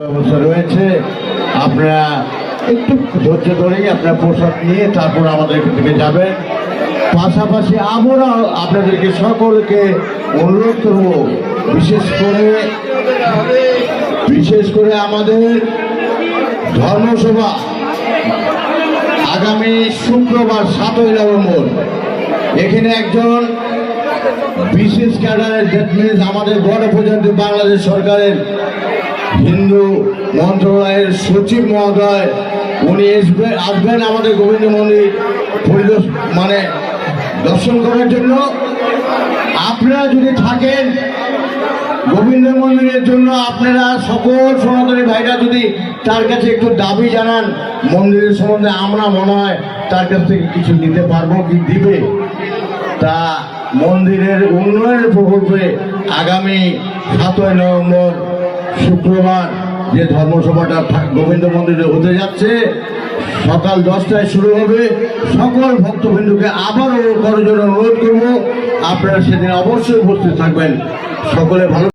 ব্যবস্থা রয়েছে। আপনারা একটু ধৈর্য ধরেই আপনার পোশাক নিয়ে তারপর আমাদের থেকে যাবেন। পাশাপাশি আমরা আপনাদেরকে সকলকে অনুরোধ করব, বিশেষ করে বিশেষ করে আমাদের ধর্মসভা আগামী শুক্রবার সাতই নভেম্বর। এখানে একজন বিশেষ ক্যাডারের দ্যাট মিনস আমাদের গণপ্রজাতন্ত্রী বাংলাদেশ সরকারের হিন্দু মন্ত্রণালয়ের সচিব মহোদয়, উনি আসবে আসবেন আমাদের গোবিন্দ মন্দির পরিদর্শ মানে দর্শন করার জন্য। আপনারা যদি থাকেন গোবিন্দ মন্দিরের জন্য, আপনারা সকল সনাতনী ভাইরা যদি তার কাছে একটু দাবি জানান, মন্দিরের সম্বন্ধে আমরা মনে হয় তার কাছ থেকে কিছু নিতে পারব কি দিবে। তা মন্দিরের উন্নয়নের প্রকল্পে আগামী সাতই নভেম্বর শুক্রবার যে ধর্মসভাটা গোবিন্দ মন্দিরে হতে যাচ্ছে, সকাল দশটায় শুরু হবে। সকল ভক্তবিন্দুকে আবারও করার জন্য অনুরোধ করব। আপনারা সেদিন অবশ্যই উপস্থিত থাকবেন। সকলে ভালো